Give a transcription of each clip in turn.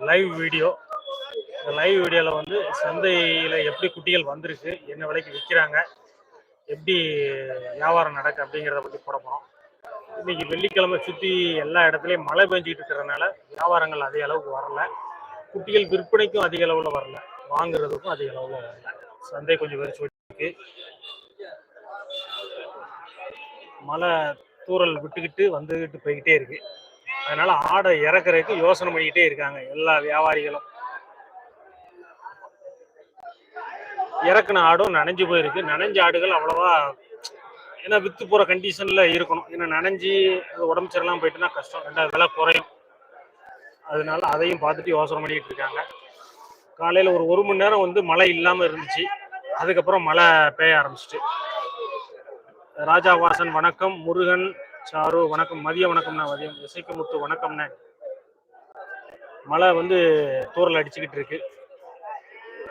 Live video இந்த live வீடியோவில் வந்து சந்தையில் எப்படி குட்டிகள் வந்திருக்கு என்ன விலைக்கு விற்கிறாங்க எப்படி வியாபாரம் நடக்கு அப்படிங்கிறத பற்றி போட போகிறோம் இன்றைக்கி வெள்ளிக்கிழமை சுற்றி எல்லா இடத்துலையும் மழை பெஞ்சிக்கிட்டு இருக்கிறதுனால வியாபாரங்கள் அதிக அளவுக்கு வரல. குட்டிகள் விற்பனைக்கும் அதிக அளவில் வரல. வாங்குறதுக்கும் அதிக அளவில் வரல. சந்தை கொஞ்சம் வெறிச்சு இருக்கு மழை தூறல் விட்டுக்கிட்டு வந்துக்கிட்டு போய்கிட்டே இருக்குது அதனால ஆடை இறக்குறதுக்கு யோசனை பண்ணிக்கிட்டே இருக்காங்க எல்லா வியாபாரிகளும். இறக்குன ஆடும் நனைஞ்சு போயிருக்கு. நனைஞ்ச ஆடுகள் அவ்வளவா ஏன்னா வித்து போற கண்டிஷன்ல இருக்கணும். ஏன்னா நனைஞ்சு அது உடம்பு சரியெல்லாம் போயிட்டுனா கஷ்டம். ரெண்டாவது விலை குறையும். அதனால அதையும் பார்த்துட்டு யோசனை பண்ணிக்கிட்டு இருக்காங்க. காலையில ஒரு ஒரு மணி நேரம் வந்து மழை இல்லாம இருந்துச்சு. அதுக்கப்புறம் மழை பெய்ய ஆரம்பிச்சிட்டு. ராஜா வாசன் வணக்கம். முருகன் சாரு வணக்கம். மதிய வணக்கம்ண்ணா. மதியம் இசைக்குமுத்து வணக்கம்ண்ணே. மழை வந்து தூரல் அடிச்சுக்கிட்டு இருக்கு.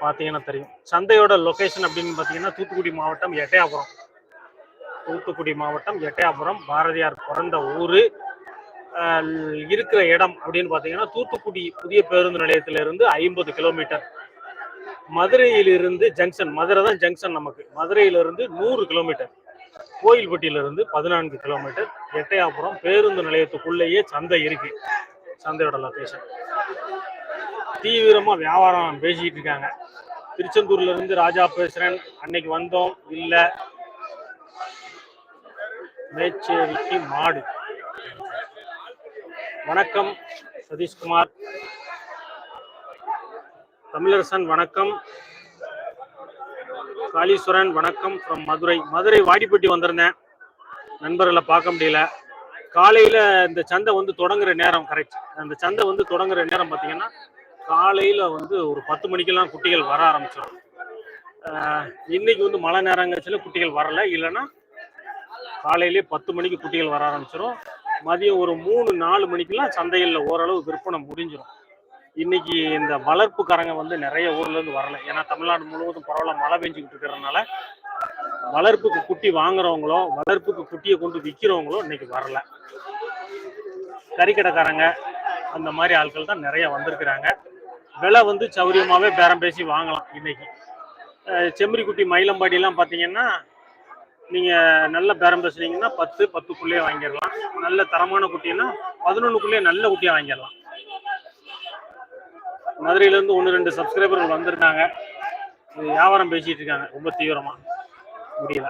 பார்த்தீங்கன்னா தெரியும். சந்தையோட லொக்கேஷன் அப்படின்னு பார்த்தீங்கன்னா தூத்துக்குடி மாவட்டம் எட்டயாபுரம். தூத்துக்குடி மாவட்டம் எட்டயாபுரம். பாரதியார் பிறந்த ஊர். இருக்கிற இடம் அப்படின்னு பார்த்தீங்கன்னா தூத்துக்குடி புதிய பேருந்து நிலையத்திலிருந்து ஐம்பது கிலோமீட்டர். மதுரையிலிருந்து ஜங்ஷன். மதுரை தான் ஜங்ஷன் நமக்கு. மதுரையிலிருந்து நூறு கிலோமீட்டர். கோயில்பட்டியிலிருந்து பதினான்கு கிலோமீட்டர் எட்டையாபுரம் பேருந்து நிலையத்துக்குள்ளேயே சந்தை இருக்கு. சந்தையோட லொக்கேஷன் தீவிரமா வியாபாரம் பேசிட்டு இருக்காங்க. திருச்செந்தூர்ல இருந்து ராஜா பேசுறேன். அன்னைக்கு வந்தோம். இல்ல. மேச்சேரிக்கு மாடு. வணக்கம் சதீஷ்குமார். தமிழரசன் வணக்கம். காளீஸ்வரன் வணக்கம் ஃப்ரம் மதுரை. மதுரை வாடிப்பட்டி வந்திருந்தேன். நண்பர்களை பார்க்க முடியல. காலையில் இந்த சந்தை வந்து தொடங்குற நேரம் கரெக்ட் அந்த சந்தை வந்து தொடங்குற நேரம் பார்த்தீங்கன்னா காலையில் வந்து ஒரு பத்து மணிக்கெல்லாம் குட்டிகள் வர ஆரம்பிச்சிடும். இன்னைக்கு வந்து மழை நேரங்கச்சில குட்டிகள் வரல. இல்லைன்னா காலையிலே பத்து மணிக்கு குட்டிகள் வர ஆரம்பிச்சிடும். மதியம் ஒரு மூணு நாலு மணிக்கெல்லாம் சந்தைகளில் ஓரளவு விற்பனை முடிஞ்சிடும். இன்னைக்கு இந்த வளர்ப்புக்காரங்க வந்து நிறைய ஊர்ல இருந்து வரல. ஏன்னா தமிழ்நாடு முழுவதும் பரவாயில்ல மழை பெஞ்சுக்கிட்டு இருக்கிறதுனால வளர்ப்புக்கு குட்டி வாங்குறவங்களோ வளர்ப்புக்கு குட்டியை கொண்டு விற்கிறவங்களோ இன்னைக்கு வரல. கறிக்கடைக்காரங்க அந்த மாதிரி ஆட்கள் தான் நிறைய வந்திருக்கிறாங்க. விலை வந்து சௌரியமாகவே பேரம் பேசி வாங்கலாம் இன்னைக்கு. செம்மரிக்குட்டி மயிலம்பாடியெல்லாம் மயிலம்பாடிலாம் பார்த்தீங்கன்னா நீங்கள் நல்ல பேரம் பேசுனீங்கன்னா பத்து பத்துக்குள்ளேயே வாங்கிடலாம். நல்ல தரமான குட்டின்னா பதினொன்றுக்குள்ளேயே நல்ல குட்டியாக வாங்கிடலாம். மதுரையிலேருந்து ஒன்று ரெண்டு சப்ஸ்கிரைபர்கள் வந்திருக்காங்க வியாபாரம் பேசிட்டு இருக்காங்க. ரொம்ப தீவிரமாக முடியல.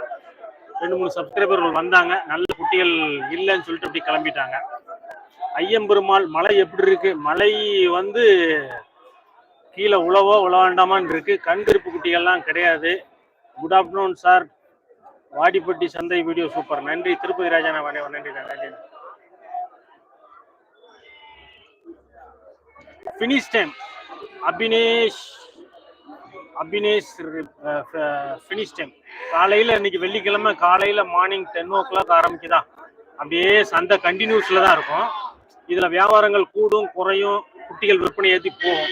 ரெண்டு மூணு சப்ஸ்கிரைபர்கள் வந்தாங்க. நல்ல குட்டிகள் இல்லைன்னு சொல்லிட்டு அப்படி கிளம்பிட்டாங்க. ஐயம்பெருமாள் மலை எப்படி இருக்கு? மலை வந்து கீழே உழவோ உழ வேண்டாமான்னு இருக்கு கண்கருப்பு குட்டிகள்லாம் கிடையாது. குட் ஆஃப்டர்நூன் சார் வாடிப்பட்டி சந்தை வீடியோ சூப்பர் நன்றி. திருப்பதி ராஜா வணக்கம். நன்றி நன்றி. Finish time Abinesh Abinesh finish time காலையில் இன்னைக்கு வெள்ளிக்கிழமை காலையில் மார்னிங் டென் ஓ கிளாக் ஆரம்பிக்குதா. அப்படியே சந்தை கண்டினியூஸில் தான் இருக்கும். இதில் வியாபாரங்கள் கூடும் குறையும் குட்டிகள் விற்பனை ஏற்றி போகும்.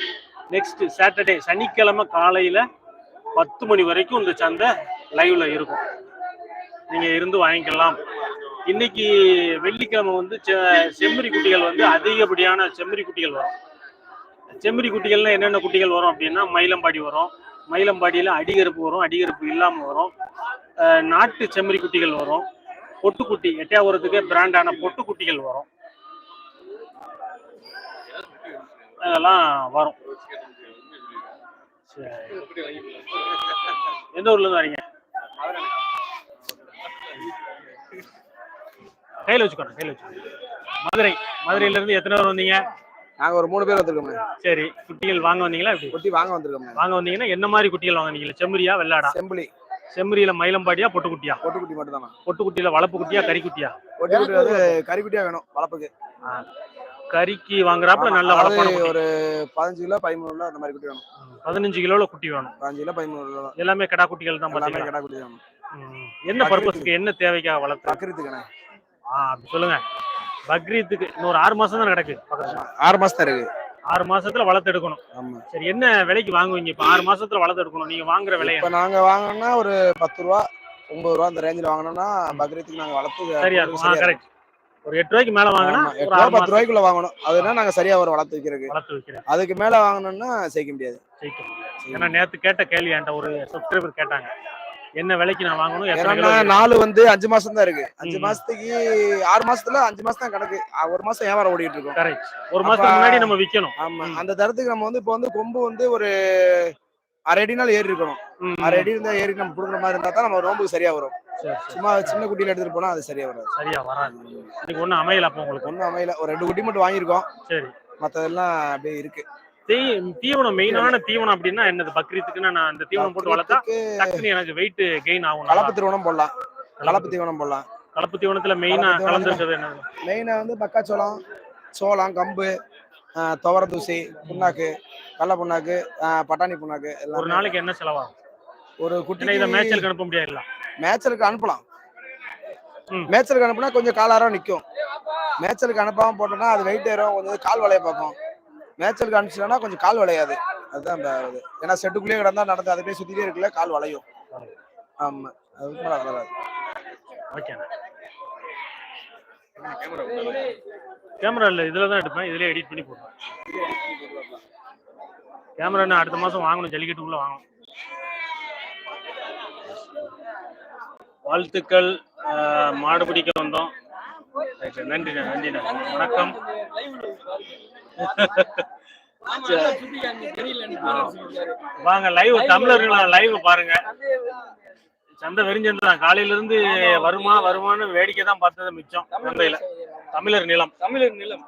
நெக்ஸ்ட் சாட்டர்டே சனிக்கிழமை காலையில் பத்து மணி வரைக்கும் இந்த சந்தை லைவில் இருக்கும். நீங்கள் இருந்து வாங்கிக்கலாம். இன்னைக்கு வெள்ளிக்கிழமை வந்து செ- செம்மறி குட்டிகள் வந்து அதிகப்படியான செம்மறி குட்டிகள் வரும். செம்மறி குட்டிகள்னா என்னென்ன குட்டிகள் வரும் அப்படின்னா மயிலம்பாடி வரும். மயிலம்பாடியில் அடிகருப்பு வரும் அடிகருப்பு இல்லாமல் வரும். நாட்டு செம்மறி குட்டிகள் வரும். பொட்டுக்குட்டி எட்டையாபுரத்துக்கு பிராண்டான பொட்டுக்குட்டிகள் வரும். அதெல்லாம் வரும். சரி. எந்த ஊர்ல இருந்து வரீங்க? கையில் வச்சுக்கோங்க கையில் வச்சுக்கோங்க. மதுரை. மதுரையில இருந்து எத்தனை பேர் வந்தீங்க? நாங்க ஒரு மூணு பேர் வந்திருக்கோம்ண்ணே சரி குட்டிகள் வாங்க வந்தீங்களா எப்படி? குட்டி வாங்க வந்திருக்கோம்ண்ணே வாங்க வந்தீங்கன்னா என்ன மாதிரி குட்டிகள் வாங்குனீங்களா செம்மறியா வெள்ளாடா? செம்பிளி செம்மறியில மயிலம்பாடியா பொட்டுக்குட்டியா? பொட்டுக்குட்டி மட்டும் தானே பொட்டுக்குட்டியில வளப்பு குட்டியா கறிக்குட்டியா பொட்டுக்குட்டி வந்து கறிக்குட்டியா வேணும் வளர்ப்புக்கு. கறிக்கு வாங்குறாப்புல நல்ல வளப்பான குட்டி. ஒரு பதினஞ்சு கிலோ பதிமூணு கிலோ அந்த மாதிரி குட்டி வேணும். பதினஞ்சு கிலோல குட்டி வேணும். பதினஞ்சு கிலோ பதிமூணு கிலோ எல்லாமே கடா குட்டிகள் தான் எல்லாமே கடா குட்டி வேணும். என்ன பர்பஸ்க்கு என்ன தேவைக்காக வளர்த்து பக்கறதுக்குண்ணே ஆ சொல்லுங்க. பக்ரீத்துக்கு இன்னொரு ஆறு மாசம் தான் பக்கத்துல. ஆறு மாசம் தான் இருக்கு ஆறு மாசத்துல வளர்த்து எடுக்கணும். ஆமா. சரி என்ன விலைக்கு வாங்குவீங்க இப்ப? ஆறு மாசத்துல வளர்த்து எடுக்கணும். நீங்க வாங்குற விலை இப்ப நாங்க வாங்கினோம்னா ஒரு பத்து ரூபா ஒன்பது ரூபா அந்த ரேஞ்சில் வாங்கினோம்னா பக்ரீத்துக்கு நாங்க வளர்த்து சரியா இருக்கும் கரெக்ட் ஒரு எட்டு ரூபாய்க்கு மேல வாங்கினா ஒரு பத்து ரூபாய்க்குள்ள வாங்கணும். அதுனா நாங்க சரியா வரும் வளர்த்து வைக்கிறதுக்கு. வளர்த்து வைக்கிறேன் அதுக்கு மேல வாங்கணும்னா செய்ய முடியாது. முடியாது. ஏன்னா நேத்து கேட்ட கேள்வி என்கிட்ட ஒரு சப்ஸ்கிரைபர் கேட்டாங்க. என்ன விலைக்கு நான் வாங்கணும்? ஏன்னா நாலு வந்து அஞ்சு மாசம் தான் இருக்கு. அஞ்சு. மாசத்துக்கு ஆறு மாசத்துல அஞ்சு மாசம் தான் கணக்கு. ஒரு மாசம் வியாபாரம் ஓடிட்டு இருக்கும். கரெக்ட் ஒரு மாசத்துக்கு முன்னாடி நம்ம விக்கணும். ஆமா அந்த தரத்துக்கு நம்ம வந்து இப்போ வந்து கொம்பு வந்து ஒரு அரை அடினால ஏறி இருக்கணும். அரை அடி இருந்தா ஏறி நம்ம கொடுக்குற மாதிரி இருந்தா தான் நம்ம நோம்புக்கு சரியா வரும். சும்மா சின்ன குட்டியில எடுத்துட்டு போனா அது சரியா வராது. சரியா வராது. இன்னைக்கு ஒண்ணும் அமையல அப்போ உங்களுக்கு? ஒன்றும் அமையல. ஒரு ரெண்டு குட்டி மட்டும் வாங்கியிருக்கோம். சரி. மத்ததெல்லாம் அப்படியே இருக்கு. தீ தீவனம் மெயினான தீவனம் அப்படின்னா என்னது? பக்ரீத்துக்குன்னா நான் அந்த தீவனம் போட்டு வளர்த்தா டக்குன்னு எனக்கு வெயிட் கெயின் ஆகும். கலப்பு. தீவனம் போடலாம். கலப்பு தீவனம் போடலாம். கலப்பு தீவனத்துல மெயினா கலந்துருக்கிறது என்னது? மெயினா வந்து மக்காச்சோளம் சோளம் கம்பு ஆஹ் துவரம் தூசி புண்ணாக்கு கடல புண்ணாக்கு பட்டாணி புண்ணாக்கு ஒரு நாளைக்கு என்ன செலவாகும்? ஒரு குட்டி இதை மேய்ச்சலுக்கு அனுப்ப முடியாதுல்ல. மேய்ச்சலுக்கு அனுப்பலாம். மேய்ச்சலுக்கு அனுப்புனா கொஞ்சம் காலாரம் நிக்கும். மேய்ச்சலுக்கு அனுப்பாம போட்டோம்னா அது வெயிட் ஏறும். கொஞ்சம் கால் வளைய பார்க்கும். மேய்ச்சலுக்கு அனுப்பிச்சிட்டோம்னா கொஞ்சம் கால் வளையாது. அதுதான் அந்த இது. ஏன்னா செட்டுக்குள்ளேயே கிடந்தா நடந்து அதுக்குள்ளே சுத்திட்டே இருக்குல்ல கால் வளையும். ஆமா. அதுக்கு மேல வளராது கேமரா இல்ல இதுல தான் எடுப்பேன். இதுலயே எடிட் பண்ணி போடுவேன் கேமரா நான் அடுத்த மாசம் வாங்கணும் ஜல்லிக்கட்டுக்குள்ள வாங்கணும். வாழ்த்துக்கள் மாடு பிடிக்க வந்தோம். நன்றிண்ணா நன்றிண்ணா. வணக்கம். வாங்க லைவ் தமிழர்களா லைவ் பாருங்க. சந்தை வெறிஞ்சது தான். காலையில இருந்து வருமா வருமான்னு வேடிக்கை தான் பார்த்தது மிச்சம் சந்தையில. தமிழர் நிலம். தமிழர் நிலம்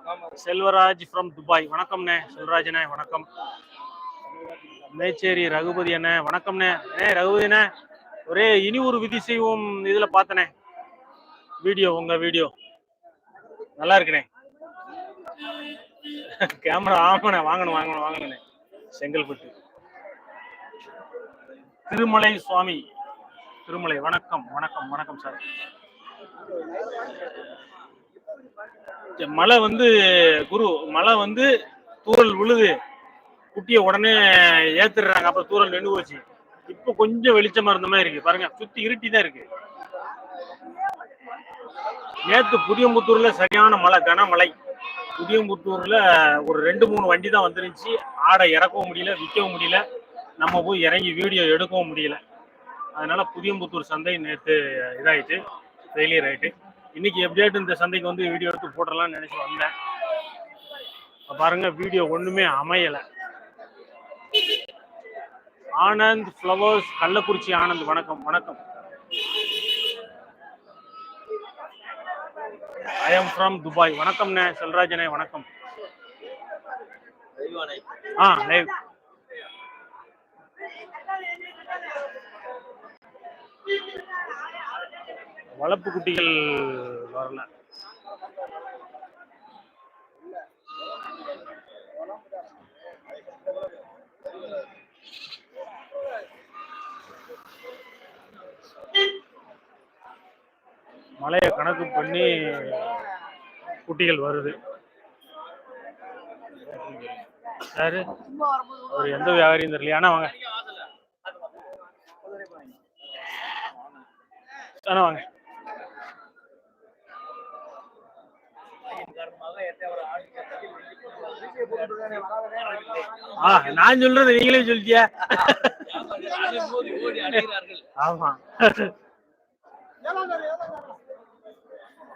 செல்வராஜ் ஃப்ரம் துபாய் வணக்கம்ண்ணே செல்வராஜ்ண்ணே வணக்கம். மேச்சேரி ரகுபதி அண்ணே வணக்கம்ண்ணே. அண்ணே ரகுபதி அண்ணே ஒரே இனி ஒரு விதி செய்வோம். இதுல பார்த்தனே. வீடியோ உங்க வீடியோ. நல்லா இருக்குண்ணே கேமரா ஆமாண்ணே வாங்கணும் வாங்கணும் வாங்கணுண்ணே செங்கல்பட்டு திருமலை சுவாமி. திருமலை வணக்கம் வணக்கம் வணக்கம் சார். மழை வந்து குரு மழை வந்து தூறல் விழுது. குட்டியை உடனே ஏத்துடுறாங்க அப்புறம் தூரல் நின்று போச்சு. இப்போ கொஞ்சம் வெளிச்சமா இருந்த மாதிரி இருக்கு. பாருங்க சுத்தி இருட்டி தான் இருக்கு. நேற்று புதியம்புத்தூர்ல சரியான மழை கனமழை. புதியம்புத்தூர்ல ஒரு ரெண்டு மூணு வண்டி தான் வந்துருந்துச்சு. ஆடை இறக்கவும் முடியல விற்கவும் முடியல. நம்ம போய் இறங்கி வீடியோ எடுக்கவும் முடியல. அதனால புதியம்புத்தூர் சந்தை நேற்று இதாயிட்டு ஃபெயிலியர் ஆயிட்டு. இன்னைக்கு எப்படியாட்டு இந்த சந்தைக்கு வந்து வீடியோ எடுத்து போட்டுடலாம்னு நினைச்சு வந்தேன். பாருங்க வீடியோ ஒண்ணுமே அமையல. ஆனந்த் ஃப்ளவர்ஸ் கள்ளக்குறிச்சி ஆனந்த். வணக்கம் வணக்கம். ஐ எம் ஃப்ரம் துபாய் வணக்கம்ண்ணே செல்ராஜனே வணக்கம். ஆ லைவ் வளர்ப்பு குட்டிகள் வரல. மழையை கணக்கு பண்ணி குட்டிகள் வருது. யாரு? அவர் எந்த வியாபாரியும் தெரியல ஆனா வாங்க. ஆனா வாங்க. ஆ நான் சொல்றது நீங்களே சொல்லிட்டியா? ஆமா.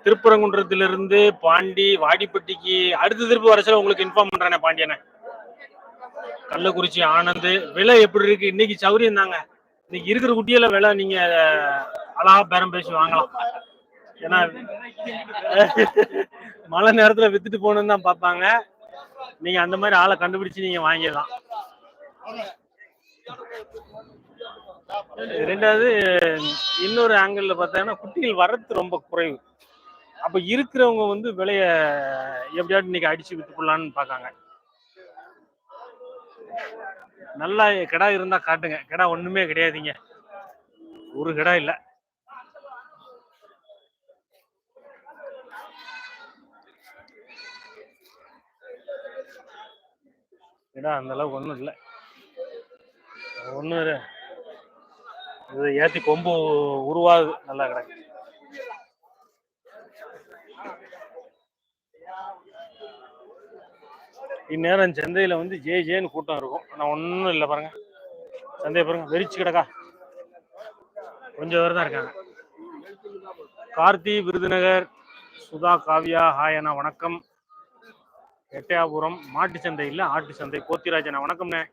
திருப்பரங்குன்றத்திலிருந்து பாண்டி வாடிப்பட்டிக்கு அடுத்த திருப்பி வர சொல்ல உங்களுக்கு இன்ஃபார்ம் பண்றேனே பாண்டியனை. கள்ளக்குறிச்சி ஆனந்த் விலை எப்படி இருக்கு? இன்னைக்கு சௌரியம் தாங்க. இன்னைக்கு இருக்கிற குட்டியில விலை நீங்க அழகா பேரம் பேசி வாங்கலாம். ஏன்னா மழை நேரத்துல வித்துட்டு போகணும்னு தான் பார்ப்பாங்க. நீங்க அந்த மாதிரி ஆளை கண்டுபிடிச்சு நீங்க வாங்கிடலாம். ரெண்டாவது இன்னொரு ஆங்கிள் பார்த்தீங்கன்னா குட்டிகள் வரத்து ரொம்ப குறைவு. அப்ப இருக்கிறவங்க வந்து விலைய எப்படியாவது இன்னைக்கு அடிச்சு வித்து போடலான்னு பார்க்காங்க. நல்லா கிடா இருந்தா காட்டுங்க. கிடா ஒண்ணுமே கிடையாதுங்க. ஒரு கிடா இல்ல. கிடா அந்த அளவுக்கு ஒண்ணும் இல்ல. ஒண்ணு இது ஏத்தி கொம்பு உருவாகுது. நல்லா கிடக்கு. இந்நேரம் சந்தையில வந்து ஜே ஜேன்னு கூட்டம் இருக்கும். ஆனா ஒன்றும் இல்லை பாருங்க. சந்தையை பாருங்க. வெறிச்சு கிடக்கா. கொஞ்சம் பேர் தான் இருக்காங்க. கார்த்தி விருதுநகர் சுதா காவ்யா ஹாயனா வணக்கம். எட்டயாபுரம் மாட்டு சந்தை இல்ல ஆட்டு சந்தை. கோத்திராஜனா வணக்கம்ண்ணே.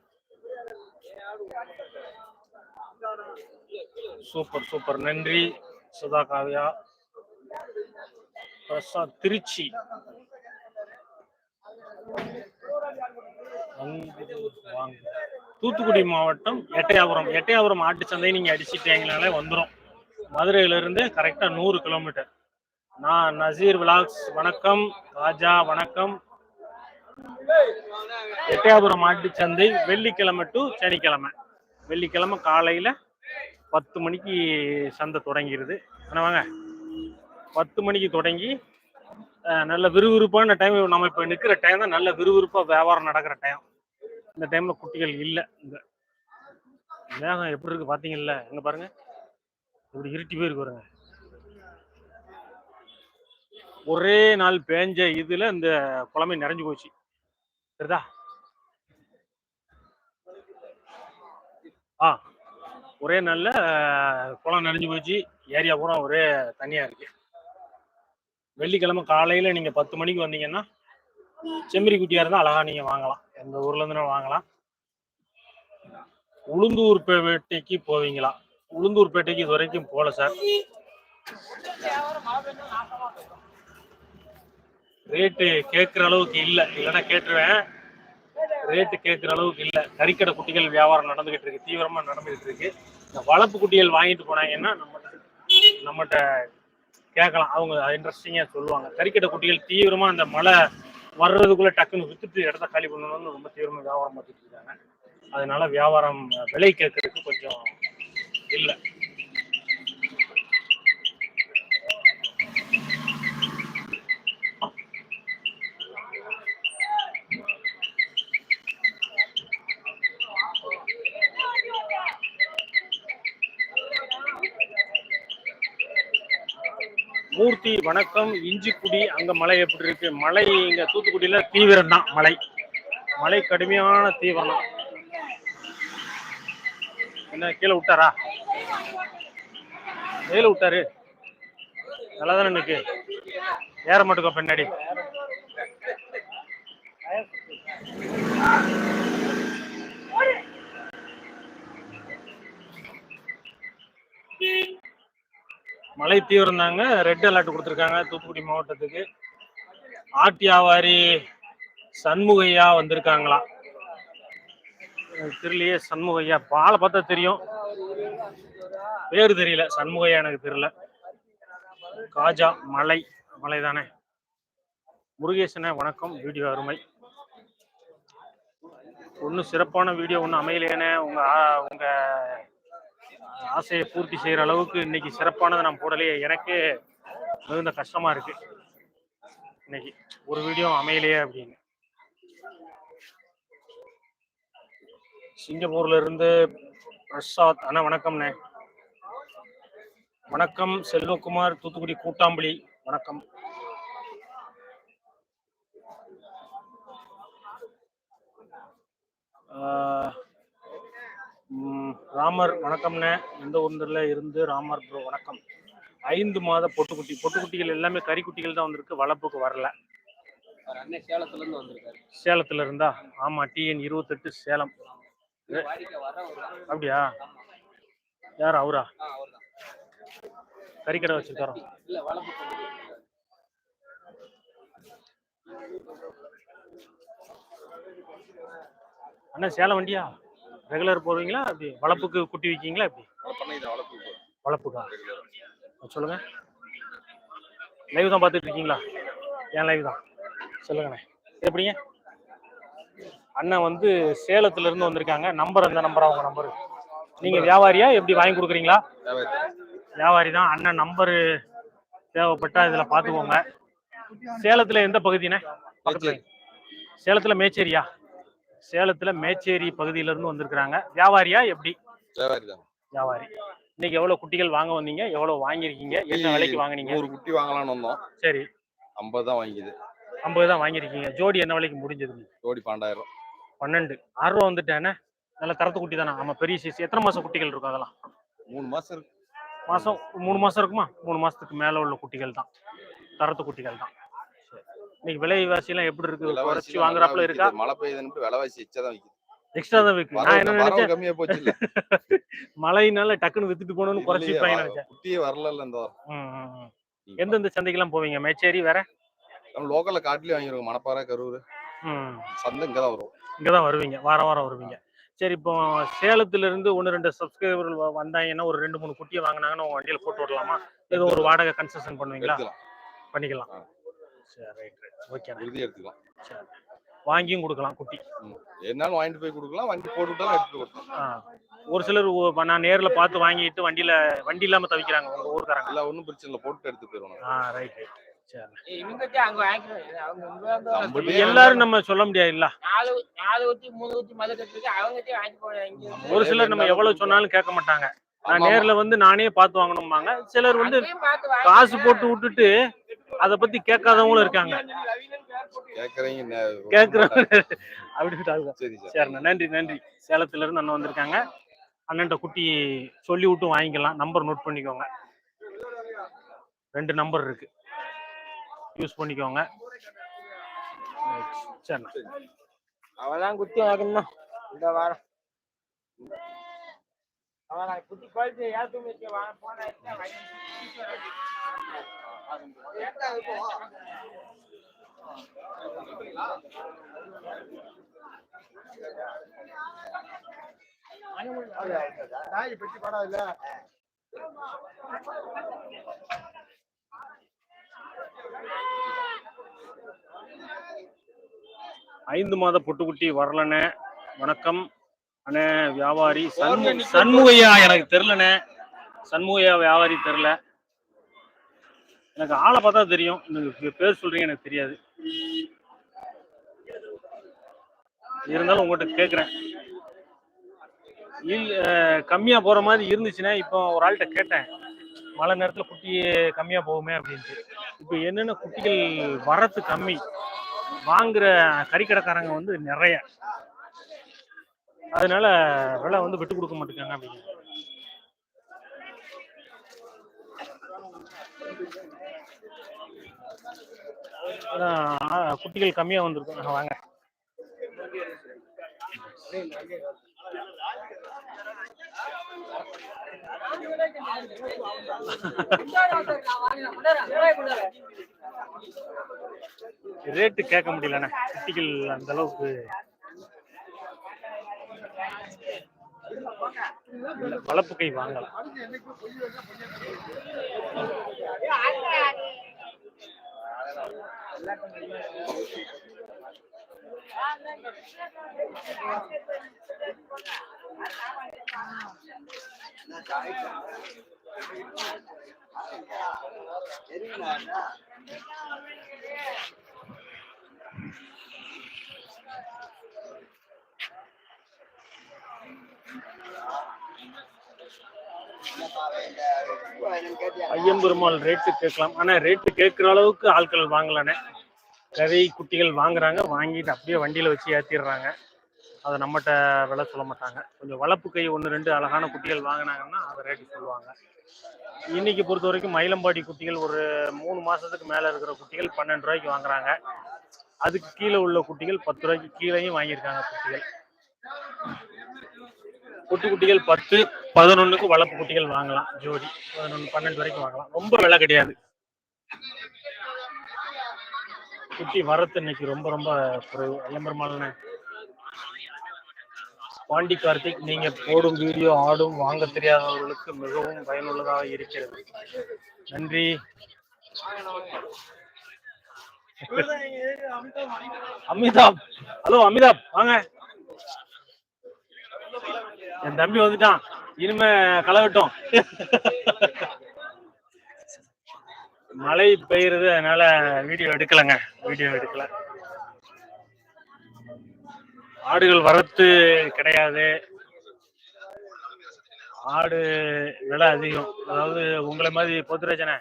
Super super. நன்றி. சுதா காவ்யா. பிரசாத் திருச்சி. தூத்துக்குடி மாவட்டம் எட்டயாபுரம். எட்டயாபுரம் ஆட்டு சந்தை நீங்க அடிச்சிட்டீங்கனாலே வந்துடும் மதுரையில இருந்து கரெக்டா நூறு கிலோமீட்டர் நான் நசீர் விலாக்ஸ் வணக்கம். ராஜா வணக்கம். எட்டயாபுரம் ஆட்டு சந்தை வெள்ளிக்கிழமை டு சனிக்கிழமை. வெள்ளிக்கிழமை காலையில பத்து மணிக்கு சந்தை தொடங்கிடுது என்ன வாங்க. பத்து மணிக்கு தொடங்கி நல்ல விறுவிறுப்பான டைம் நம்ம இப்போ நிற்கிற டைம் தான் நல்ல விறுவிறுப்பாக வியாபாரம் நடக்கிற டைம் இந்த டைமில் குட்டிகள் இல்லை. இந்த மேகம் எப்படி இருக்கு பார்த்தீங்கல்ல எங்க பாருங்க. இப்படி இருட்டி போயிருக்கு பாருங்க. ஒரே நாள் பேஞ்ச இதில் இந்த குழம்பு நிறைஞ்சு போச்சு. சரிதா? ஆ ஒரே நாளில் குளம் நிறைஞ்சு போச்சு. ஏரியா பூரா ஒரே தனியாக இருக்குது வெள்ளிக்கிழமை காலையில நீங்க பத்து மணிக்கு வந்தீங்கன்னா செம்மறி குட்டியா இருந்தா அழகா நீங்க வாங்கலாம். எந்த ஊர்ல இருந்து வாங்கலாம். உளுந்தூர் பேட்டைக்கு போவீங்களா? உளுந்தூர் பேட்டைக்கு இது வரைக்கும் போகல சார். ரேட்டு கேட்குற அளவுக்கு இல்லை. இல்லைன்னா கேட்டுருவேன். ரேட்டு கேட்குற அளவுக்கு இல்லை. கறிக்கடை குட்டிகள் வியாபாரம் நடந்துகிட்டு இருக்கு. தீவிரமா நடந்துகிட்டு இருக்கு. இந்த வளர்ப்பு குட்டிகள் வாங்கிட்டு போனாங்கன்னா நம்மகிட்ட நம்மகிட்ட கேட்கலாம். அவங்க இன்ட்ரெஸ்டிங்காக சொல்லுவாங்க. கறிக்கடை குட்டிகள் தீவிரமா அந்த மழை வர்றதுக்குள்ள டக்குன்னு வித்துட்டு இடத்த காலி பண்ணணும்னு ரொம்ப தீவிரமா வியாபாரம் பார்த்துட்டு இருக்காங்க. அதனால வியாபாரம் விலை கேட்கறதுக்கு கொஞ்சம் இல்லை. மூர்த்தி வணக்கம் இஞ்சிக்குடி அங்க மழை எப்படி இருக்கு? மழை இங்க தூத்துக்குடியில தீவிரம் தான் மழை மழை கடுமையான தீவிரம் என்ன கீழே விட்டாரா? மேல விட்டாரு. நல்லா தானே எனக்கு ஏற மாட்டுக்கோ பின்னாடி. மழை தீவிரம் தாங்க ரெட் அலர்ட் கொடுத்துருக்காங்க. தூத்துக்குடி மாவட்டத்துக்கு. ஆட்டியாவாரி சண்முகையா வந்திருக்காங்களா. எனக்கு தெரியலையே சண்முகையா. பாலை பார்த்தா தெரியும். பேர் தெரியல. சண்முகையா எனக்கு தெரியல. காஜா மலை. மலை தானே முருகேசனே வணக்கம். வீடியோ அருமை. ஒன்றும் சிறப்பான வீடியோ ஒன்றும் அமையலையானே. உங்கள் உங்கள் ஆசையை பூர்த்தி செய்யற அளவுக்கு இன்னைக்கு சிறப்பானதை நான் போடலையே. எனக்கு மிகுந்த கஷ்டமா இருக்கு. இன்னைக்கு ஒரு வீடியோ அமையலையே அப்படின்னு. சிங்கப்பூர்ல இருந்து பிரசாத் அண்ணா வணக்கம்ண்ணே. வணக்கம் செல்வகுமார் தூத்துக்குடி கூட்டாம்பளி வணக்கம். ஆஹ் ராமர் வணக்கம்ண்ணே. எந்த ஊர்ல இருந்து ராமர் ப்ரோ வணக்கம். ஐந்து மாத பொட்டுக்குட்டி பொட்டுக்குட்டிகள் எல்லாமே கறிக்குட்டிகள் தான் வந்திருக்கு வளர்ப்புக்கு வரல. சேலத்துல இருந்து வந்திருக்காரு. சேலத்துல இருந்தா? ஆமா டிஎன் இருபத்தெட்டு சேலம். அப்படியா? யார் அவரா? கறிக்கடை வச்சிருக்காரோ? அண்ணா சேலம் வண்டியா? ரெகுலர் போடுவீங்களா? அப்படி வளர்ப்புக்கு குட்டி விற்கீங்களா எப்படி? வளர்ப்புக்கா? சொல்லுங்க. லைவ் தான் பார்த்துட்டு இருக்கீங்களா? ஏன் லைவ் தான்? சொல்லுங்கண்ணே. எப்படிங்க? அண்ணன் வந்து சேலத்துல இருந்து வந்திருக்காங்க. நம்பர் அந்த நம்பரா உங்க நம்பர் நீங்க வியாபாரியா? எப்படி வாங்கி கொடுக்குறீங்களா? வியாபாரி. தான். அண்ணன் நம்பரு தேவைப்பட்டா இதுல பாத்துக்கோங்க சேலத்துல எந்த பக்கத்துல. சேலத்துல மேச்சேரியா? சேலத்துல மேச்சேரி பகுதியில இருந்து வந்திருக்கிறாங்க. வியாபாரியா எப்படி? வியாபாரி தான் வியாபாரி. இன்னைக்கு எவ்வளவு குட்டிகள் வாங்க வந்தீங்க? எவ்வளவு வாங்கியிருக்கீங்க? என்ன விலைக்கு வாங்குனீங்க? நூறு குட்டி வாங்கலாம்னு வந்தோம். சரி. ஐம்பது தான் வாங்கிது. ஐம்பது தான் வாங்கியிருக்கீங்க. ஜோடி என்ன விலைக்கு முடிஞ்சது ஜோடி பன்னெண்டாயிரம். பன்னெண்டு. ஆறு வந்துட்டேனே. நல்ல கருத்து குட்டி தானே. ஆமா பெரிய சைஸ் எத்தனை மாசம் குட்டிகள் இருக்கும் அதெல்லாம்? மூணு மாசம் இருக்கு. மாசம் மூணு மாசம் இருக்குமா? மூணு மாசத்துக்கு மேல உள்ள குட்டிகள் தான். கருத்து குட்டிகள் தான். இன்னைக்கு விலைவாசி எல்லாம் எப்படி இருக்கு? குறைச்சி வாங்குறாப்புல இருக்கா. மழை பெய்யுதுன்னு விலைவாசி எச்சா தான் விக்குது. எக்ஸ்ட்ரா தான் விற்கு நான் என்ன நினைச்சேன்? கம்மியா போச்சு மழையினால டக்குன்னு வித்துட்டு போகணும்னு குறைச்சி நினைச்சேன். குட்டியே வரல இந்த வாரம். எந்தெந்த சந்தைக்கெல்லாம் போவீங்க? மேச்சேரி வேற? நம்ம லோக்கல்ல காட்டுலயே வாங்கிருக்கோம். மணப்பாறை கரூர். சந்தை இங்கதான் வரும். இங்கதான் வருவீங்க. வாரம் வாரம் வருவீங்க. சரி இப்போ சேலத்துல இருந்து ஒன்று ரெண்டு சப்ஸ்கிரைபர்கள் வந்தாங்கன்னா ஒரு ரெண்டு மூணு குட்டியை வாங்கினாங்கன்னா உங்க வண்டியில போட்டு விடலாமா? ஏதோ ஒரு வாடகை கன்செஷன் பண்ணுவீங்களா? பண்ணிக்கலாம். ஆ. சரி ரைட் ரைட் ஓகேண்ணா உறுதியா எடுத்துக்கலாம். சரி. வாங்கியும் கொடுக்கலாம் குட்டி. என்னாலும் வாங்கிட்டு போய் கொடுக்கலாம் வண்டி போட்டு விட்டாலும் எடுத்து ஆ. ஒரு சிலர் நான் நேர்ல பார்த்து வாங்கிட்டு வண்டியில வண்டி இல்லாம தவிக்கிறாங்க உங்க ஊருக்காரங்க. இல்ல ஒண்ணும் பிரச்சனை இல்ல போட்டு எடுத்து போயிடும் ஆ ரைட் ரைட் எல்லாரும் நம்ம சொல்ல முடியாது இல்ல. ஒரு சிலர் நம்ம எவ்வளவு சொன்னாலும் கேட்க மாட்டாங்க. நான். நேர்ல வந்து நானே பார்த்து வாங்கணும்பாங்க. சிலர் வந்து காசு போட்டு விட்டுட்டு அத பத்தி கேட்காதவங்களும் இருக்காங்க. கேக்குறவங்க அப்படி சொல்லிட்டாங்க. சரி சார். சரிண்ணா நன்றி நன்றி. சேலத்துல இருந்து அண்ணன் வந்திருக்காங்க. அண்ணன்ட்ட குட்டி சொல்லி விட்டு வாங்கிக்கலாம். நம்பர் நோட் பண்ணிக்கோங்க. ரெண்டு நம்பர் இருக்கு. யூஸ் பண்ணிக்கோங்க. சரிண்ணா அவதான் குத்தி வாங்கணும். இந்த வாரம். அவன் குத்தி குழந்தை ஏத்து மிக்க வாங்க போனா ஐந்து மாத பொட்டுக்குட்டி வரலண்ணே. வணக்கம். அண்ணே வியாபாரி சண்மு சண்முகையா எனக்கு தெரிலண்ணே சண்முகையா வியாபாரி தெரில எனக்கு ஆளை பார்த்தா தெரியும். எனக்கு பேர் சொல்றீங்க எனக்கு தெரியாது. இருந்தாலும் உங்கள்கிட்ட கேட்குறேன் இல்ல கம்மியா போற மாதிரி இருந்துச்சுன்னா இப்போ ஒரு ஆள்கிட்ட கேட்டேன். மழை நேரத்துல குட்டி கம்மியா போகுமே அப்படின்ட்டு. இப்போ என்னென்ன குட்டிகள் வரத்து கம்மி? வாங்குற கறிக்கடைக்காரங்க வந்து நிறைய. அதனால விலை வந்து விட்டு கொடுக்க மாட்டேங்காங்க அப்படிங்க அதான் குட்டிகள் கம்மியா வந்திருக்கும் ஆ, வாங்க. ரேட்டு கேட்க முடியலண்ணே. குட்டிகள் அந்த அளவுக்கு இல்ல, வளர்ப்பு கை வாங்கலாம் ஐயம்பெருமாள் ரேட்டு கேட்கலாம். ஆனா ரேட்டு கேட்குற அளவுக்கு ஆட்கள் வாங்கலானே கறி குட்டிகள் வாங்குறாங்க. வாங்கிட்டு அப்படியே வண்டியில வச்சு ஏத்திடுறாங்க. அதை நம்மகிட்ட விலை சொல்ல மாட்டாங்க. கொஞ்சம் வளர்ப்பு கை ஒன்று ரெண்டு அழகான குட்டிகள் வாங்கினாங்கன்னா அதை ரேட்டு சொல்லுவாங்க. இன்னைக்கு பொறுத்த வரைக்கும் மயிலம்பாடி குட்டிகள் ஒரு மூணு மாசத்துக்கு மேல இருக்கிற குட்டிகள் பன்னெண்டு ரூபாய்க்கு வாங்குறாங்க. அதுக்கு கீழே உள்ள குட்டிகள் பத்து ரூபாய்க்கு கீழேயும் வாங்கியிருக்காங்க குட்டிகள். குட்டி குட்டிகள் பத்து பதினொன்னுக்கு வளர்ப்பு குட்டிகள் வாங்கலாம். ஜோடி பதினொன்று பன்னெண்டு வரைக்கும் வாங்கலாம். ரொம்ப விலை கிடையாது. குட்டி வரத்து இன்னைக்கு ரொம்ப ரொம்ப குறைவு. ஐயம்பெருமாள்னு பாண்டி கார்த்திக் நீங்க போடும் வீடியோ ஆடும் வாங்க தெரியாதவர்களுக்கு மிகவும் பயனுள்ளதாக இருக்கிறது. நன்றி. அமிதாப். ஹலோ அமிதாப் வாங்க. என் தம்பி வந்துட்டான். இனிமே கலவட்டும் மழை பெய்யுறது அதனால வீடியோ எடுக்கலங்க. வீடியோ எடுக்கல. ஆடுகள் வரத்து கிடையாது. ஆடு விலை அதிகம். அதாவது உங்களை மாதிரி பொதுரஜனை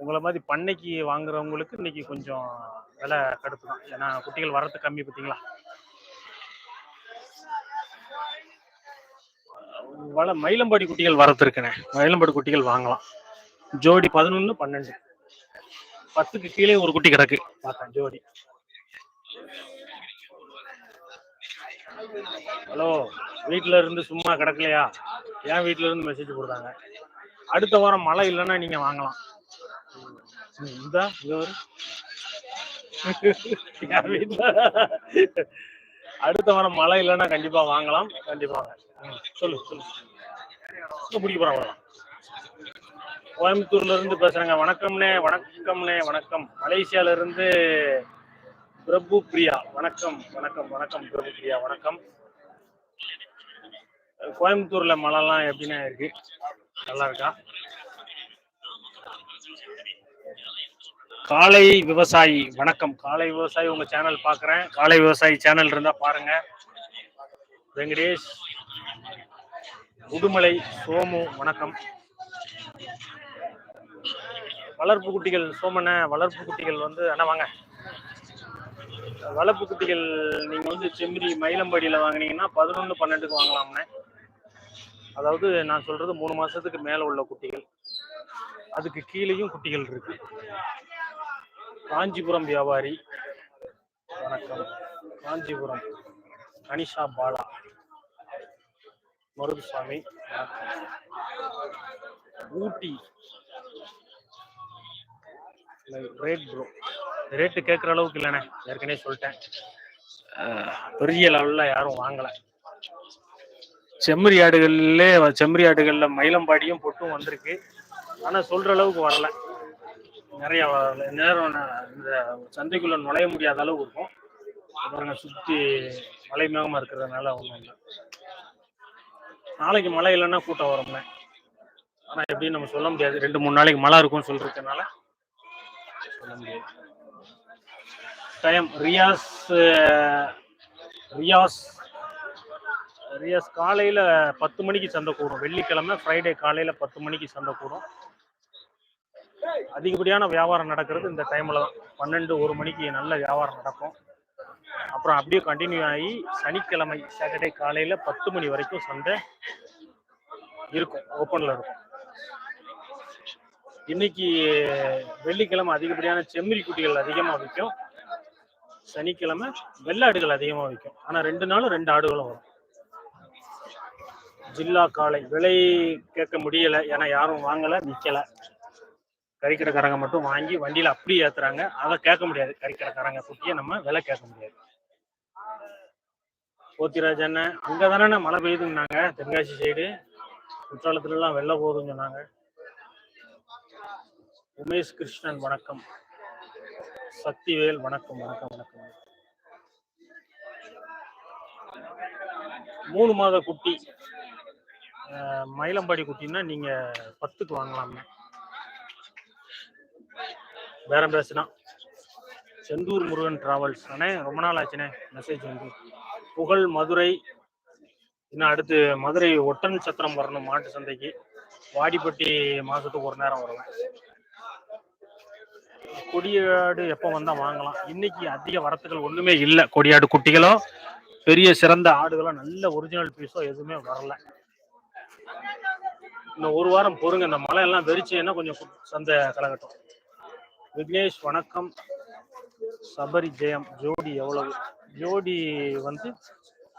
உங்களை மாதிரி பண்ணைக்கு வாங்குறவங்களுக்கு இன்னைக்கு கொஞ்சம் விலை கடுப்பு தான். ஏன்னா குட்டிகள் வரத்து கம்மி பார்த்தீங்களா? வள மயிலம்பாடி குட்டிகள் வரது மயிலம்பாடி குட்டிகள் வாங்கலாம். ஜோடி பதினொன்று பன்னெண்டு. பத்துக்கு கீழே ஒரு குட்டி கிடக்கு. பார்த்தேன் ஜோடி. ஹலோ வீட்ல இருந்து சும்மா கிடக்கலையா? ஏன் வீட்ல இருந்து மெசேஜ் கொடுத்தாங்க? அடுத்த வாரம் மழை இல்லைன்னா நீங்க வாங்கலாம். இந்த இந்தா என் அடுத்த வாரம் மழை இல்லைன்னா கண்டிப்பா வாங்கலாம். கண்டிப்பா வாங்க. சொல்லு சொல்லு. பிடிக்க போறாங்க கோயம்புத்தூர்ல இருந்து பேசுறேங்க. வணக்கம்னே வணக்கம்னே வணக்கம். மலேசியால இருந்து பிரபு பிரியா. வணக்கம் வணக்கம் வணக்கம் பிரபு பிரியா. வணக்கம். கோயம்புத்தூர்ல மழைலாம் எப்படின்னா இருக்கு? நல்லா இருக்கா? காலை விவசாயி. வணக்கம். காலை விவசாயி உங்க சேனல் பாக்குறேன். காலை விவசாயி சேனல் இருந்தா பாருங்க. வெங்கடேஷ் உடுமலை சோமு வணக்கம். வளர்ப்பு குட்டிகள் சோமன வளர்ப்பு குட்டிகள் வந்து அண்ணா வாங்க. வளர்ப்பு குட்டிகள் நீங்க வந்து செம்மறி மயிலம்பாடியில வாங்குனீங்கன்னா பதினொன்று பன்னெண்டுக்கு வாங்கலாம்ண்ணே. அதாவது நான் சொல்றது மூணு மாசத்துக்கு மேல உள்ள குட்டிகள். அதுக்கு கீழேயும் குட்டிகள் இருக்கு. காஞ்சிபுரம் வியாபாரி. வணக்கம். காஞ்சிபுரம். அனிஷா பாலா. மருதுசாமி வணக்கம் ஊட்டி ரேட் ப்ரோ ரேட்டு கேட்குற அளவுக்கு இல்லைண்ணே. ஏற்கனவே சொல்லிட்டேன். பெரிய லெவலில் யாரும் வாங்கலை. செம்மறி ஆடுகள்லே செம்மறி ஆடுகளில் மயிலம்பாடியும் பொட்டும் வந்திருக்கு. ஆனால் சொல்கிற அளவுக்கு வரல. நிறைய. நேரம் இந்த சந்தைக்குள்ள நுழைய முடியாத அளவு இருக்கும். பாருங்க சுற்றி மலை மேகமாக இருக்கிறதுனால ஒன்றும் இல்லை. நாளைக்கு மழை இல்லைன்னா கூட்டம் வரும்ல ஆனால் எப்படின்னு நம்ம சொல்ல முடியாது. ரெண்டு மூணு நாளைக்கு மழை இருக்கும்னு சொல்றதுனால சொல்ல முடியாது. டைம் ரியாஸ் ரியாஸ் ரியாஸ் காலையில் பத்து மணிக்கு சந்தை கூடும். வெள்ளிக்கிழமை ஃப்ரைடே காலையில் பத்து மணிக்கு சந்தை கூடும். அதிகப்படியான வியாபாரம் நடக்கிறது இந்த டைமில் தான். பன்னெண்டு ஒரு மணிக்கு நல்ல வியாபாரம் நடக்கும். அப்புறம் அப்படியே கண்டினியூ ஆகி சனிக்கிழமை சாட்டர்டே காலையில் பத்து மணி வரைக்கும் சந்தை இருக்கும் ஓப்பனில் இருக்கும். இன்னைக்கு வெள்ளிக்கிழமை அதிகப்படியான செம்மறி குட்டிகள் அதிகமாக விற்கும். சனிக்கிழமை வெள்ளாடுகள் அதிகமாக விற்கும். ஆனால் ரெண்டு நாளும் ரெண்டு ஆடுகளும் வரும். ஜில்லா காலை விலை கேட்க முடியல ஏன்னா யாரும் வாங்கலை விற்கலை கறிக்கடைக்காரங்க மட்டும் வாங்கி வண்டியில் அப்படியே ஏத்துறாங்க. அதை கேட்க முடியாது. கறிக்கடைக்காரங்க குட்டியை நம்ம விலை கேட்க முடியாது. போத்திராஜ் அண்ணன் அங்கே தானே மழை பெய்யுதுங்கனாங்க தென்காசி சைடு குற்றாலத்துலலாம் வெள்ளம் போகுதுன்னு சொன்னாங்க. உமேஷ் கிருஷ்ணன் வணக்கம். சக்திவேல் வணக்கம் வணக்கம் வணக்கம். மூணு மாத குட்டி மயிலம்பாடி குட்டின்னா நீங்க பத்துக்கு வாங்கலாமே பேரம் பேசுனா. செந்தூர் முருகன் டிராவல்ஸ் அண்ணே ரொம்ப நாள் ஆச்சுண்ணே மெசேஜ் வந்து. புகழ் மதுரை. இன்னும் அடுத்து மதுரை ஒட்டன் சத்திரம் வரணும் மாட்டு சந்தைக்கு. வாடிப்பட்டி மாசத்துக்கு ஒரு நேரம் வருவேன். கொடியாடு எப்போ வந்தால் வாங்கலாம். இன்னைக்கு அதிக வரத்துகள் ஒண்ணுமே இல்லை. கொடியாடு குட்டிகளோ பெரிய சிறந்த ஆடுகளோ நல்ல ஒரிஜினல் பீஸோ எதுவுமே வரல. இன்னும் ஒரு வாரம் பொறுங்க. இந்த மழை எல்லாம் வெறிச்சுன்னா கொஞ்சம் சந்தை கலகட்டும். விக்னேஷ் வணக்கம். சபரி ஜெயம். ஜோடி எவ்வளவு? ஜோடி வந்து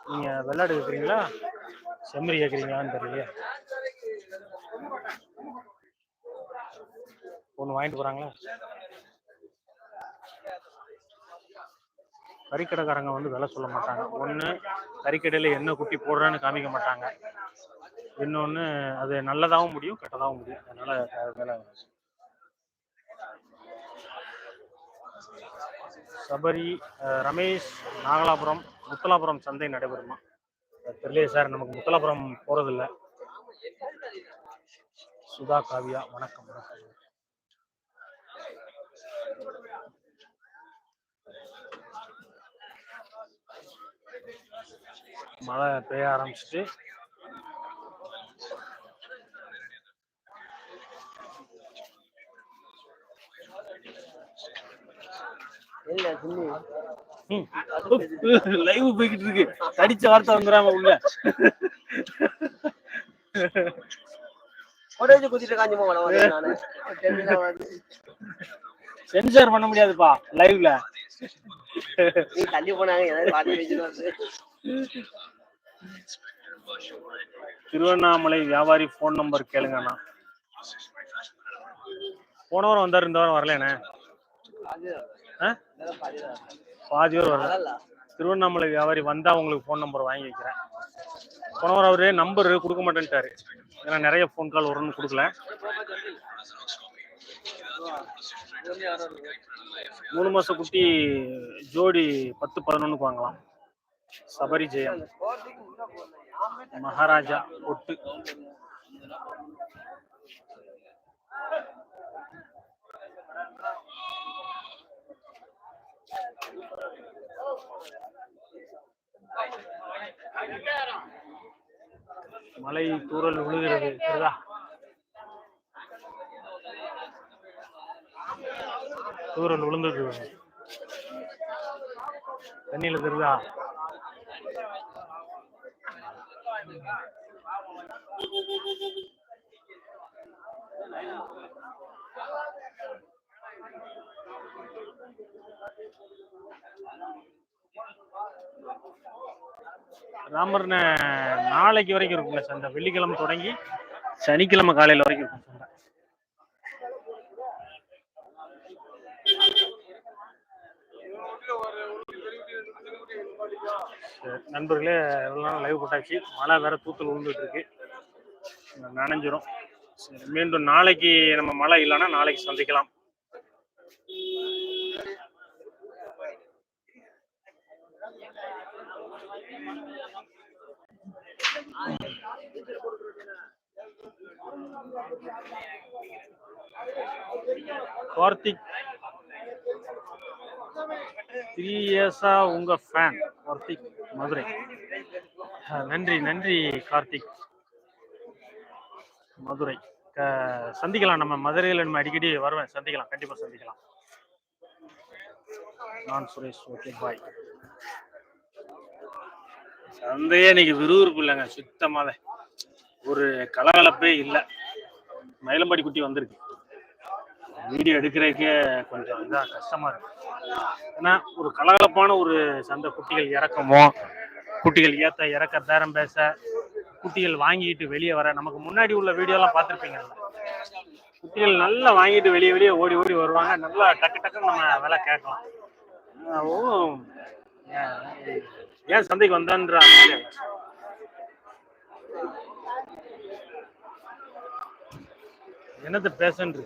நீங்க விளையாடு கேக்குறீங்களா செம்மறி கேக்குறீங்களான்னு தெரியல ஒன்று வாங்கிட்டு போறாங்களா? கறிக்கடைக்காரங்க வந்து விலை சொல்ல மாட்டாங்க. ஒன்று கறிக்கடையில் என்ன குட்டி போடுறான்னு காமிக்க மாட்டாங்க. இன்னொன்று அது நல்லதாகவும் முடியும் கெட்டதாகவும் முடியும். அதனால வேலை விலை சபரி ரமேஷ் நாகலாபுரம் முத்தலாபுரம் சந்தை நடைபெறுமா? தெரியலையே சார் நமக்கு முத்தலாபுரம் போறதில்ல. சுதா காவியா வணக்கம் வணக்கம். மழை பெய்ய ஆரம்பிச்சிட்டு லைவ் போய்கிட்டு இருக்கு. தடிச்ச வார்த்தை வந்துடாம உள்ள. சென்சார் பண்ண முடியாதுப்பா லைவ்ல தள்ளி போனாங்க திருவண்ணாமலை வியாபாரி ஃபோன் நம்பர் கேளுங்கண்ணா போன வாரம் வந்தாரு இந்த வாரம் வரலண்ணே ஆ? பாதி பேர் வரல திருவண்ணாமலை வியாபாரி வந்தா உங்களுக்கு ஃபோன் நம்பர் வாங்கி வைக்கிறேன். போனவர் அவரே அவரு நம்பர் கொடுக்க மாட்டேன்ட்டாரு. ஏன்னா நிறைய ஃபோன் கால் வரும்னு கொடுக்கல. மூணு மாச குட்டி ஜோடி பத்து பதினொன்னுக்கு வாங்கலாம். சபரி ஜெயம். மகாராஜா ஒட்டு. மலை தூரல் விழுகிறது. சரிதா தூரல் விழுந்தது. தண்ணியில தெரியுதா ராமர்ன நாளைக்கு வரைக்கும் இருக்குங்க சந்தை வெள்ளிக்கிழமை தொடங்கி சனிக்கிழமை காலையில வரைக்கும் இருக்கும் சந்தை நண்பர்களே எவ்வளோ நேரம் லைவ் போட்டாச்சு. மழை வேற தூத்தல் விழுந்துட்டு இருக்கு. நனைஞ்சிரும். சரி மீண்டும் நாளைக்கு நம்ம மழை இல்லைன்னா நாளைக்கு சந்திக்கலாம். கார்த்திக் த்ரீ இயர்ஸா உங்க ஃபேன் கார்த்திக் மதுரை. நன்றி நன்றி கார்த்திக். மதுரை. சந்திக்கலாம் நம்ம மதுரையில் நம்ம அடிக்கடி வருவேன். சந்திக்கலாம் கண்டிப்பாக சந்திக்கலாம். நான் சுரேஷ் ஓகே பாய் சந்தையே இன்னைக்கு விறுவிறுப்பு இல்லைங்க. சுத்தமாக ஒரு கலகலப்பே இல்லை. மயிலம்பாடி குட்டி வந்திருக்கு. வீடியோ எடுக்கிறதுக்கே கொஞ்சம் இதாக கஷ்டமா இருக்கு. ஏன்னா ஒரு கலகலப்பான ஒரு சந்தை குட்டிகள் இறக்கமோ குட்டிகள் ஏத்த இறக்க பேரம் பேச குட்டிகள் வாங்கிட்டு வெளியே வர நமக்கு முன்னாடி உள்ள வீடியோலாம் பார்த்துருப்பீங்கல்ல. குட்டிகள் நல்லா வாங்கிட்டு வெளியே வெளியே ஓடி ஓடி வருவாங்க. நல்லா டக்கு டக்குன்னு நம்ம விலை கேட்கலாம். ஏன் சந்தைக்கு வந்தான்றாங்க? என்னத்த பேசன்று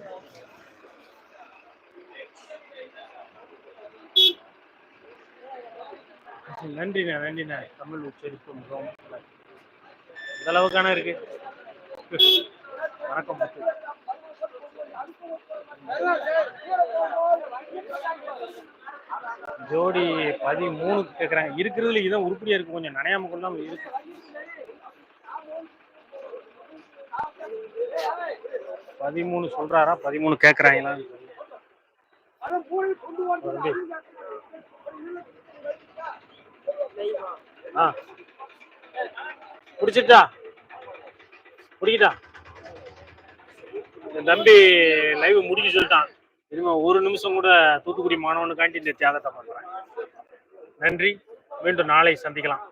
நன்றிண்ணே நன்றிண்ணே. தமிழ் உச்சரிப்பு மிகவும் இந்த அளவுக்கான இருக்கு. வணக்கம் முத்து. ஜோடி பதிமூணுக்கு கேட்குறாங்க இருக்கிறதுல இதான் உருப்படியா இருக்கும் கொஞ்சம் நனையாம கொள்ளாம இருக்கு. பதிமூணு சொல்றாரா? பதிமூணு கேட்குறாங்களான்னு ஆ. பிடிச்சிட்டா பிடிக்கிட்டா? என் தம்பி லைவ் முடிஞ்சு சொல்லிட்டான். இனிமே ஒரு நிமிஷம் கூட தூத்துக்குடி மாணவனுக்காண்டி இந்த தியாகத்தை பண்றேன். நன்றி. மீண்டும் நாளை சந்திக்கலாம்.